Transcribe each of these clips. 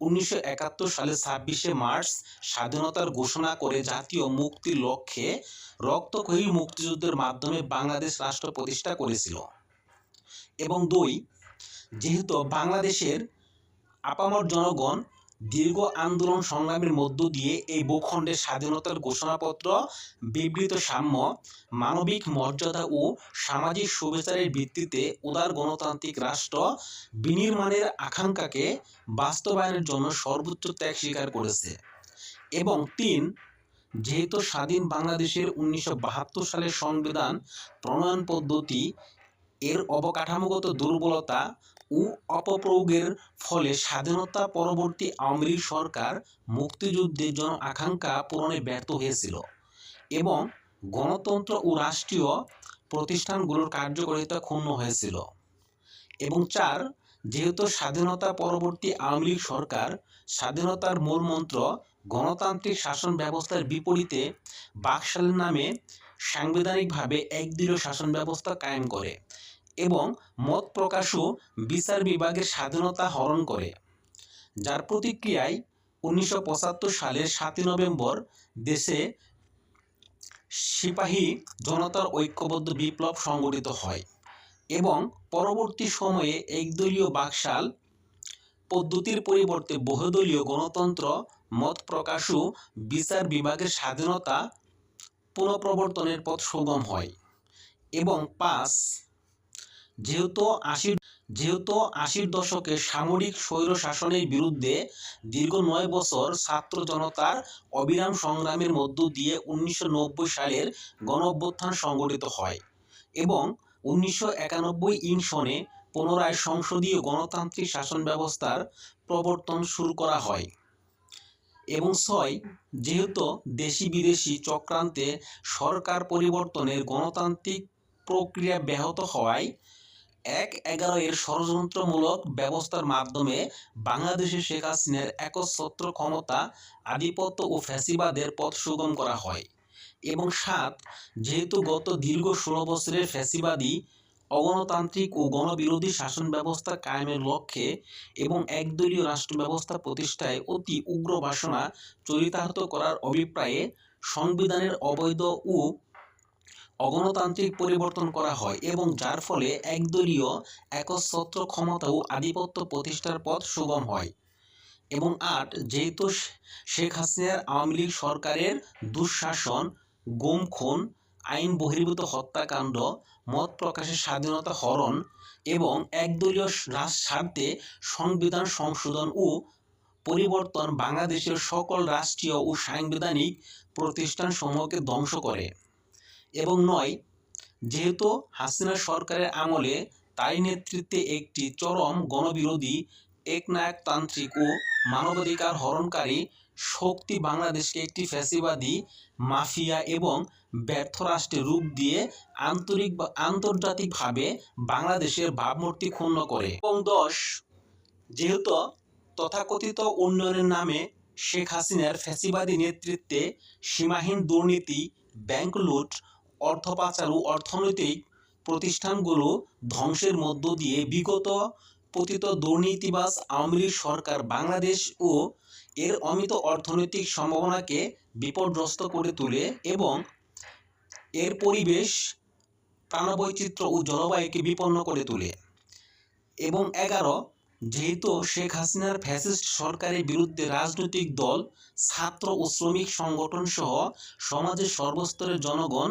উনিশশো একাত্তর সালে ছাব্বিশে মার্চ স্বাধীনতার ঘোষণা করে জাতীয় মুক্তির লক্ষ্যে রক্তক্ষয়ী মুক্তিযুদ্ধের মাধ্যমে বাংলাদেশ রাষ্ট্র প্রতিষ্ঠা করেছিল। এবং দুই, যেহেতু বাংলাদেশের আপামর জনগণ দীর্ঘ আন্দোলন সংগ্রামের মধ্য দিয়ে এই ভূখণ্ডের স্বাধীনতার ঘোষণাপত্র, বিবৃত সাম্য, মানবিক মর্যাদা ও সামাজিক সুবিচারের ভিত্তিতে উদার গণতান্ত্রিক রাষ্ট্র বিনির্মাণের আকাঙ্ক্ষাকে বাস্তবায়নের জন্য সর্বোচ্চ ত্যাগ স্বীকার করেছে। এবং তিন, যেহেতু স্বাধীন বাংলাদেশের উনিশশো বাহাত্তর সালের সংবিধান প্রণয়ন পদ্ধতি এর অবকাঠামোগত দুর্বলতা ও অপপ্রয়োগের ফলে স্বাধীনতা পরবর্তী আওয়ামী সরকার মুক্তিযুদ্ধের জন আকাঙ্ক্ষা পূরণে ব্যর্থ হয়েছিল এবং গণতন্ত্র ও রাষ্ট্রীয় প্রতিষ্ঠানগুলোর কার্যকারিতা ক্ষুণ্ণ হয়েছিল। এবং চার, যেহেতু স্বাধীনতা পরবর্তী আওয়ামী সরকার স্বাধীনতার মূলমন্ত্র গণতান্ত্রিক শাসন ব্যবস্থার বিপরীতে বাকশালের নামে সাংবিধানিকভাবে একদলীয় শাসন ব্যবস্থা কায়েম করে এবং মত প্রকাশ ও বিচার বিভাগের স্বাধীনতা হরণ করে, যার প্রতিক্রিয়ায় উনিশশো পঁচাত্তর সালের সাতই নভেম্বর দেশে সিপাহী জনতার ঐক্যবদ্ধ বিপ্লব সংগঠিত হয় এবং পরবর্তী সময়ে একদলীয় বাকশাল পদ্ধতির পরিবর্তে বহুদলীয় গণতন্ত্র, মত প্রকাশ ও বিচার বিভাগের স্বাধীনতা পুনঃপ্রবর্তনের পথ সুগম হয়। এবং পাঁচ, যেহেতু আশির যেহেতু আশির দশকে সামরিক স্বৈর শাসনের বিরুদ্ধে দীর্ঘ নয় বছর ছাত্র জনতার অবিরাম সংগ্রামের মধ্য দিয়ে উনিশশো নব্বই সালের গণ অভ্যুত্থান সংগঠিত হয় এবং উনিশশো একানব্বই ইং সনে পুনরায় সংসদীয় গণতান্ত্রিক শাসন ব্যবস্থার প্রবর্তন শুরু করা হয়। এবং ছয়, যেহেতু দেশি বিদেশি চক্রান্তে সরকার পরিবর্তনের গণতান্ত্রিক প্রক্রিয়া ব্যাহত হওয়ায় এক এগারো এর ষড়যন্ত্রমূলক ব্যবস্থার মাধ্যমে বাংলাদেশে শেখ হাসিনার একচ্ছত্র ক্ষমতা, আধিপত্য ও ফ্যাসিবাদের পথ সুগম করা হয়। এবং সাত, যেহেতু গত দীর্ঘ ষোলো বছরের ফ্যাসিবাদী অগণতান্ত্রিক ও গণবিরোধী শাসন ব্যবস্থা কায়েমের লক্ষ্যে এবং একদলীয় রাষ্ট্র ব্যবস্থা প্রতিষ্ঠায় অতি উগ্র বাসনা চরিতার্থ করার অভিপ্রায়ে সংবিধানের অবৈধ ও অগণতান্ত্রিক পরিবর্তন করা হয় এবং যার ফলে একদলীয় একচ্ছত্র ক্ষমতা ও আধিপত্য প্রতিষ্ঠার পথ সুগম হয়। এবং আট, যেহেতু শেখ হাসিনার আওয়ামী লীগ সরকারের দুঃশাসন গুম খুন আইন বহির্ভূত হত্যাকাণ্ড, মত প্রকাশের স্বাধীনতা হরণ এবং একদলীয় স্বার্থে সংবিধান সংশোধন ও পরিবর্তন বাংলাদেশের সকল রাষ্ট্রীয় ও সাংবিধানিক প্রতিষ্ঠানসমূহকে ধ্বংস করে। এবং নয়, যেহেতু হাসিনা সরকারের আমলে তারই নেতৃত্বে একটি চরম গণবিরোধী, একনায়কতান্ত্রিক ও মানবাধিকার হরণকারী শক্তি বাংলাদেশকে একটি ফ্যাসিবাদী, মাফিয়া এবং ব্যর্থ রাষ্ট্রের রূপ দিয়ে আন্তরিক বা আন্তর্জাতিকভাবে বাংলাদেশের ভাবমূর্তি ক্ষুণ্ণ করে। এবং দশ, যেহেতু তথাকথিত উন্নয়নের নামে শেখ হাসিনার ফ্যাসিবাদী নেতৃত্বে সীমাহীন দুর্নীতি, ব্যাংক লুট, অর্থ পাচার ও অর্থনৈতিক প্রতিষ্ঠানগুলো ধ্বংসের মধ্য দিয়ে বিগত পতিত দুর্নীতিবাজ আওয়ামী লীগ সরকার বাংলাদেশ ও এর অমিত অর্থনৈতিক সম্ভাবনাকে বিপর্যস্ত করে তোলে এবং এর পরিবেশ প্রাণবৈচিত্র্য ও জলবায়ুকে বিপন্ন করে তোলে। এবং এগারো, যেহেতু শেখ হাসিনার ফ্যাসিস্ট সরকারের বিরুদ্ধে রাজনৈতিক দল, ছাত্র ও শ্রমিক সংগঠন সহ সমাজের সর্বস্তরের জনগণ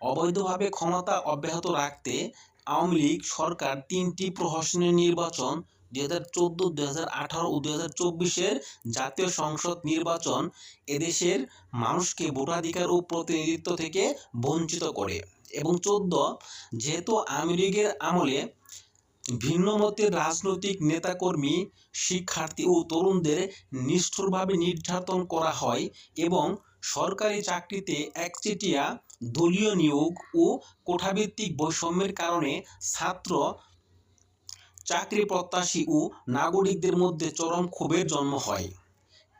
অবৈধভাবে ক্ষমতা অব্যাহত রাখতে আওয়ামী লীগ সরকার তিনটি প্রহসনীয় নির্বাচন, দুই হাজার চোদ্দ, দুই হাজার আঠারো ও দুই হাজার চব্বিশের জাতীয় সংসদ নির্বাচন এদেশের মানুষকে ভোটাধিকার ও প্রতিনিধিত্ব থেকে বঞ্চিত করে। এবং চোদ্দ, যেহেতু আওয়ামী লীগের আমলে ভিন্ন মতের রাজনৈতিক নেতাকর্মী, শিক্ষার্থী ও তরুণদের নিষ্ঠুরভাবে নির্যাতন করা হয় এবং সরকারি চাকরিতে একচেটিয়া দলীয় নিয়োগ ও কোঠাভিত্তিক বৈষম্যের কারণে ছাত্র চাকরি প্রত্যাশী ও নাগরিকদের মধ্যে চরম ক্ষোভের জন্ম হয়।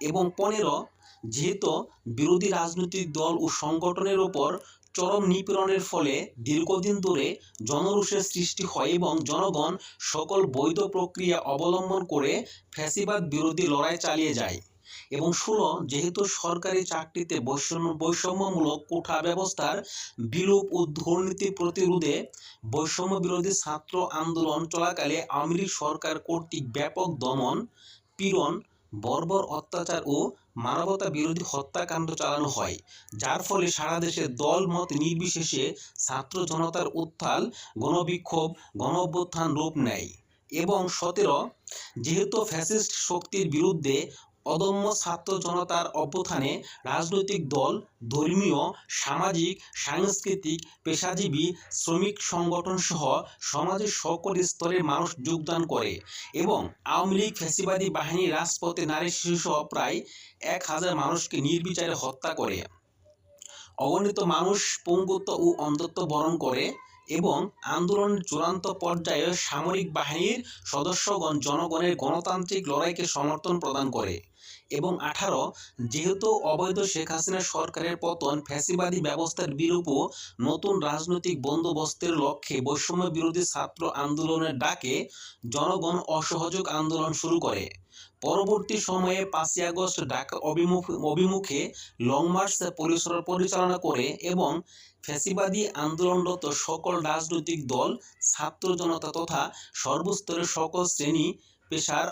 এবং পনেরো, যেহেতু বিরোধী রাজনৈতিক দল ও সংগঠনের ওপর চরম নিপীড়নের ফলে দীর্ঘদিন ধরে জনরোষের সৃষ্টি হয় এবং জনগণ সকল বৈধ প্রক্রিয়া অবলম্বন করে ফ্যাসিবাদ বিরোধী লড়াই চালিয়ে যায়। এবং ষোলো, যেহেতু সরকারি চাকরিতে বৈষম্য, বৈষম্যমূলক কোঠা ব্যবস্থার বিলোপ ও দুর্নীতি প্রতিরোধে বৈষম্য বিরোধী ছাত্র আন্দোলন চলাকালে আওয়ামী সরকার কর্তৃক ব্যাপক দমন, পীড়ন, বর্বর অত্যাচার ও মানবতা বিরোধী হত্যাকাণ্ড চালানো হয়, যার ফলে সারা দেশে দল মত নির্বিশেষে ছাত্র জনতার উত্থাল, গণবিক্ষোভ গণ অভ্যুত্থান রূপ নেয় এবং সতেরো, যেহেতু ফ্যাসিস্ট শক্তির বিরুদ্ধে অদম্য ছাত্র জনতার অভ্যুত্থানে রাজনৈতিক দল, ধর্মীয়, সামাজিক, সাংস্কৃতিক, পেশাজীবী, শ্রমিক সংগঠন সহ সমাজের সকল স্তরের মানুষ যোগদান করে এবং আওয়ামী লীগ ফ্যাসিবাদী বাহিনী রাজপথে নারী শিশু প্রায় এক হাজার মানুষকে নির্বিচারে হত্যা করে। অগণিত মানুষ পঙ্গুত্ব ও অন্ধত্ব বরণ করে এবং আন্দোলনের চূড়ান্ত পর্যায়ে সামরিক বাহিনীর সদস্যগণ জনগণের গণতান্ত্রিক লড়াইকে সমর্থন প্রদান করে। এবং আঠারো, যেহেতু অবৈধ শেখ হাসিনা সরকারের পতন ফ্যাসিবাদী ব্যবস্থার বিরূপ নতুন রাজনৈতিক বন্দোবস্তের লক্ষ্যে বৈষম্য বিরোধী ছাত্র আন্দোলনের ডাকে জনগণ অসহযোগ আন্দোলন শুরু করে। পরবর্তী সময়ে পাঁচই আগস্ট ঢাকা অভিমুখ, অভিমুখে লং মার্চ পরিচালনা করে এবং ফ্যাসিবাদী আন্দোলনরত সকল রাজনৈতিক দল, ছাত্র জনতা তথা সর্বস্তরের সকল শ্রেণি পেশার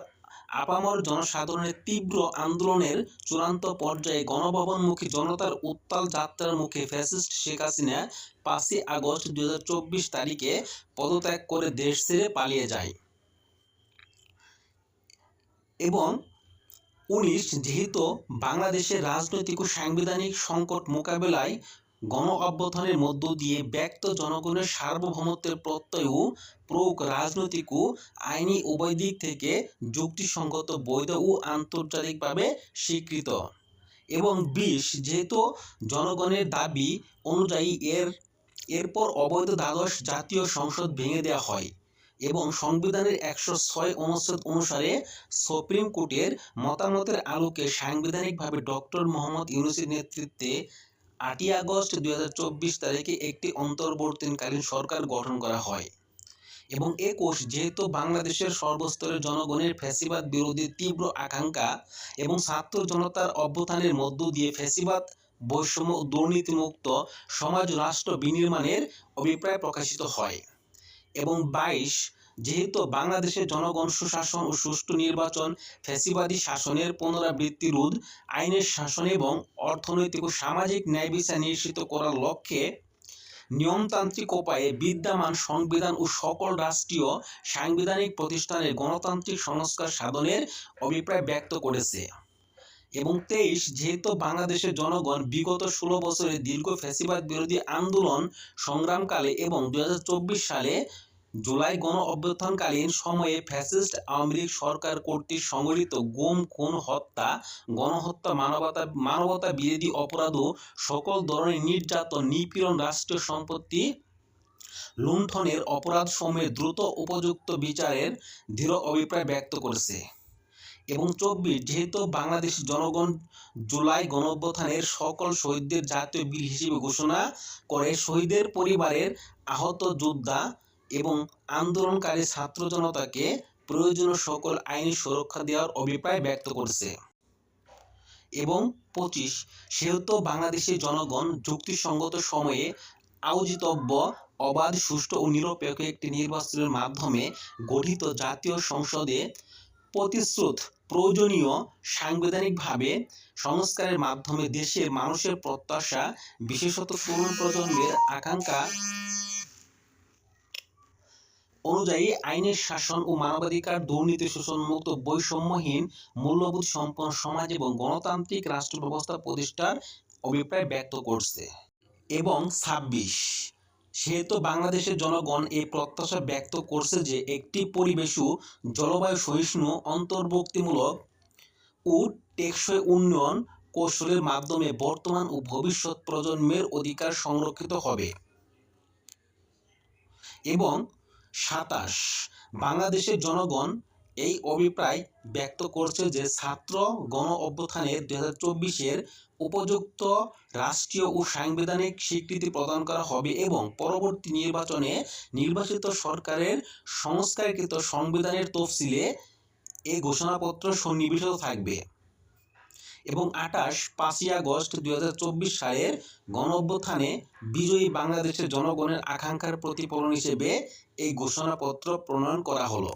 আপামর জনসাধারণের তীব্র আন্দোলনের চূড়ান্ত পর্যায়ে গণভবনমুখী জনতার উত্তাল যাত্রার মুখে ফ্যাসিস্ট শেখ হাসিনা পাঁচই আগস্ট দু হাজার চব্বিশ তারিখে পদত্যাগ করে দেশ ছেড়ে পালিয়ে যায়। এবং উনিশ, যেহেতু বাংলাদেশের রাজনৈতিক ও সাংবিধানিক সংকট মোকাবেলায় গণ অভ্যুত্থানের মধ্য দিয়ে ব্যক্ত জনগণের সার্বভৌমত্বের প্রত্যয় ও প্রয়োগ রাজনৈতিক ও আইনি উভয় দিক থেকে যুক্তিসঙ্গত বৈধ ও আন্তর্জাতিকভাবে স্বীকৃত। এবং বিশ, যেহেতু জনগণের দাবি অনুযায়ী এর, এরপর অবৈধ দ্বাদশ জাতীয় সংসদ ভেঙে দেওয়া হয়। এবং সংবিধানের একশো ছয় অনুচ্ছেদ অনুসারে সুপ্রিম কোর্টের মতামতের আলোকে সাংবিধানিকভাবে ডক্টর মোহাম্মদ ইউনুসের নেতৃত্বে আটই আগস্ট দুই হাজার চব্বিশ তারিখে একটি অন্তর্বর্তীকালীন সরকার গঠন করা হয়। এবং একুশ, যেহেতু বাংলাদেশের সর্বস্তরের জনগণের ফ্যাসিবাদ বিরোধী তীব্র আকাঙ্ক্ষা এবং ছাত্র জনতার অভ্যুত্থানের মধ্য দিয়ে ফ্যাসিবাদ, বৈষম্য দুর্নীতিমুক্ত সমাজ রাষ্ট্র বিনির্মাণের অভিপ্রায় প্রকাশিত হয়। এবং বাইশ, যেহেতু বাংলাদেশের জনগণ সুশাসন ও সুষ্ঠু নির্বাচন, ফ্যাসিবাদী শাসনের পুনরাবৃত্তি রোধ, আইনের শাসন এবং অর্থনৈতিক ও সামাজিক ন্যায় বিচার নিশ্চিত করার লক্ষ্যে নিয়মতান্ত্রিক উপায়ে বিদ্যমান সংবিধান ও সকল রাষ্ট্রীয় সাংবিধানিক প্রতিষ্ঠানের গণতান্ত্রিক সংস্কার সাধনের অভিপ্রায় ব্যক্ত করেছে। এবং তেইশ, যেহেতু বাংলাদেশের জনগণ বিগত ষোলো বছরের দীর্ঘ ফ্যাসিবাদ বিরোধী আন্দোলন সংগ্রামকালে এবং দু হাজার চব্বিশ সালে জুলাই গণ অভ্যুত্থানকালীন সময়ে ফ্যাসিস্ট আওয়ামী লীগ সরকার কর্তৃক সংগঠিত গুম, খুন, হত্যা, গণহত্যা, মানবতা মানবতা বিরোধী অপরাধ সকল ধরনের নির্যাতন, নিপীড়ন, রাষ্ট্রীয় সম্পত্তি লুণ্ঠনের অপরাধ সমূহে দ্রুত উপযুক্ত বিচারের দৃঢ় অভিপ্রায় ব্যক্ত করেছে। এবং চব্বিশ, যেহেতু বাংলাদেশ জনগণ জুলাই গণঅভ্যুত্থানের সকল শহীদদের জাতীয় বীর হিসেবে ঘোষণা করে, শহীদের পরিবারের আহত যোদ্ধা এবং আন্দোলনকারী ছাত্র জনতাকে প্রয়োজনীয় সকল আইনি সুরক্ষা দেওয়ার অভিপ্রায় ব্যক্ত করছে। এবং পঁচিশ, সেহেতু বাংলাদেশের জনগণ যুক্তিসঙ্গত সময়ে আয়োজিতব্য অবাধ, সুষ্ঠু ও নিরপেক্ষ একটি নির্বাচনের মাধ্যমে গঠিত জাতীয় সংসদে প্রতিশ্রুত, প্রয়োজনীয়, সাংবিধানিকভাবে সংস্কারের মাধ্যমে দেশের মানুষের প্রত্যাশা, বিশেষত তরুণ প্রজন্মের আকাঙ্ক্ষা অনুযায়ী আইনের শাসন ও মানবাধিকার দুর্নীতি শোষণমুক্ত বৈষম্যহীন মূল্যবোধ সম্পন্ন সমাজ এবং গণতান্ত্রিক রাষ্ট্র ব্যবস্থা প্রতিষ্ঠার অভিপ্রায় ব্যক্ত করছে। এবং ছাব্বিশ সেহেতু বাংলাদেশের জনগণ এই প্রত্যাশা ব্যক্ত করছে যে একটি পরিবেশ জলবায়ু সহিষ্ণু, অন্তর্ভুক্তিমূলক ও টেকসই উন্নয়ন কৌশলের মাধ্যমে বর্তমান ও ভবিষ্যৎ প্রজন্মের অধিকার সংরক্ষিত হবে। এবং সাতাশ, বাংলাদেশের জনগণ এই অভিপ্রায় ব্যক্ত করছে যে ছাত্র গণ অভ্যুত্থানের দুই হাজার চব্বিশের উপযুক্ত রাষ্ট্রীয় ও সাংবিধানিক স্বীকৃতি প্রদান করা হবে এবং পরবর্তী নির্বাচনে নির্বাচিত সরকারের সংস্কারকৃত সংবিধানের তফসিলে এই ঘোষণাপত্র সন্নিবেশিত থাকবে। এবং আঠাশ পাঁচই আগস্ট দুই হাজার চব্বিশ সালের গণ অভ্যুত্থানে বিজয়ী বাংলাদেশের জনগণের আকাঙ্ক্ষার প্রতিফলন হিসেবে এই ঘোষণাপত্র প্রণয়ন করা হলো।